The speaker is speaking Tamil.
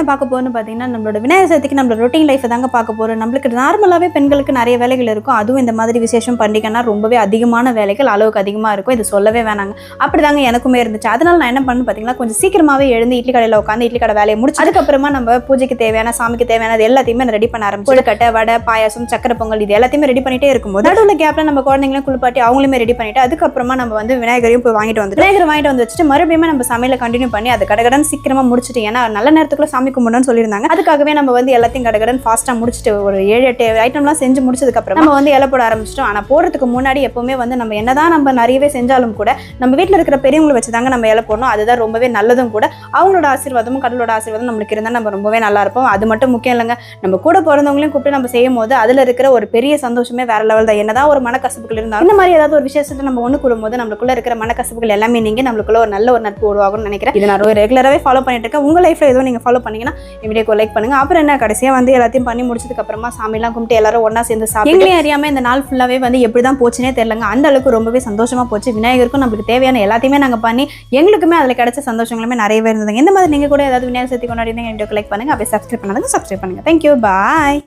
என்ன பார்க்க போகணும்னு பார்த்தீங்கன்னா நம்மளோட விநாயகர் சதுர்த்திக்கு நம்மளோட ரொட்டீன் லைஃப் தாங்க பார்க்க போகிறோம் நம்மளுக்கு நார்மலாகவே பெண்களுக்கு நிறைய வேலைகள் இருக்கும். அதுவும் இந்த மாதிரி விசேஷம் பண்டிகைனா ரொம்பவே அதிகமான வேலைகள் அளவுக்கு அதிகமாக இருக்கும். இது சொல்லவே வேணாங்க. அப்படி தாங்க எனக்குமே இருந்துச்சு. அதனால நான் என்ன பண்ணு பார்த்தீங்கன்னா கொஞ்சம் சீக்கிரமாகவே எழுந்து இட்லி கடையில் உட்காந்து இட்லி கடை வேலையை முடிச்சு அதுக்கப்புறமா நம்ம பூஜைக்கு தேவையான சாமிக்கு தேவையானது எல்லாத்தையுமே ரெடி பண்ண ஆரம்பிச்சு. கொழுக்கட்டை வடை பாயாசம் சக்கரை பொங்கல் இது எல்லாத்தையுமே ரெடி பண்ணிட்டே இருக்கும்போது நடுவில் கேப்பில் நம்ம குழந்தைங்களையும் குளிப்பாட்டி அவங்களுமே ரெடி பண்ணிட்டு அதுக்கப்புறமா நம்ம வந்து விநாயகரையும் போய் வாங்கிட்டு வந்து விநாயகர் வாங்கிட்டு வந்து வச்சுட்டு மறுபடியும் நம்ம சமையலை கண்டினியூ பண்ணி அது கடகடன் சீக்கிரமாக முடிச்சுட்டு ஏன்னா நல்ல நேரத்துக்குள்ள சாமி கும்பிடணும்னு சொல்லியிருந்தாங்க. அதுக்காகவே நம்ம வந்து எல்லாத்தையும் கடகடன் ஃபாஸ்ட்டாக முடிச்சுட்டு ஒரு ஏழு எட்டு ஐட்டம்லாம் செஞ்சு முடிச்சதுக்கப்புறம் நம்ம வந்து இலை போட ஆரம்பிச்சிட்டோம். ஆனால் போடுறதுக்கு முன்னாடி எப்போவுமே வந்து நம்ம என்னதான் நம்ம நிறையவே செஞ்சாலும் கூட நம்ம வீட்டில் இருக்கிற பெரியவங்களை வச்சு தாங்க நம்ம இலை போடணும். அதுதான் ரொம்பவே நல்லதும் கூட. அவங்களோட ஆசீர்வாதமும் கடலோட ஆசீர்வாதம் நம்மளுக்கு இருந்தால் நம்ம ரொம்பவே நல்லா இருப்போம். அது மட்டும் முக்கியம் இல்லைங்க. நம்ம கூட பிறந்தவங்களையும் கூப்பிட்டு நம்ம செய்யும் போது அதில் இருக்கிற ஒரு பெரிய சந்தோஷமே வேற லெவல் தான். என்னதான் ஒரு மனக்கசப்புகள் இருந்தாலும் இந்த மாதிரி ஏதாவது ஒரு விசேஷத்தை நம்ம ஒன்று கூடும்போது நம்மளுக்குள்ள இருக்கிற மனக்கசப்புகள் எல்லாமே நீங்கள் நம்மளுக்குள்ள ஒரு நல்ல ஒரு நட்பு உருவாகும்னு நினைக்கிறேன். இது நான் ரெகுலராகவே ஃபாலோ பண்ணிட்டு இருக்கேன். உங்கள் லைஃப்ல எதுவும் நீங்க ஃபாலோ பண்ணி பண்ணீங்கன்னா வீடியோக்கு லைக் பண்ணுங்க. அப்புறம் என்ன கடைசியா வந்து எல்லாத்தையும் பண்ணி முடிச்சதுக்கு அப்புறமா சாமிலாம் கும்பிட்டு எல்லாரும் ஒண்ணா சேர்ந்து சாப்பிட்டு எங்களையும் அறியாம இந்த நாள் ஃபுல்லாவே வந்து எப்படி தான் போச்சுனே தெரியலங்க. அந்த அளவுக்கு ரொம்பவே சந்தோஷமா போச்சு. விநாயகருக்கும் நம்மளுக்கு தேவையான எல்லாத்தையுமே நாங்க பண்ணி எங்களுக்குமே அதுல கிடைச்ச சந்தோஷங்களுமே நிறையவே இருந்ததுங்க. இந்த மாதிரி நீங்க கூட ஏதாவது விநாயகர் சதுர்த்தி கொண்டாடி வீடியோக்கு லைக் பண்ணுங்க. அப்படியே சப்ஸ்கிரைப் பண்ணாதுங்க சப்ஸ்கிரைப் பண்ணுங்க. Thank you bye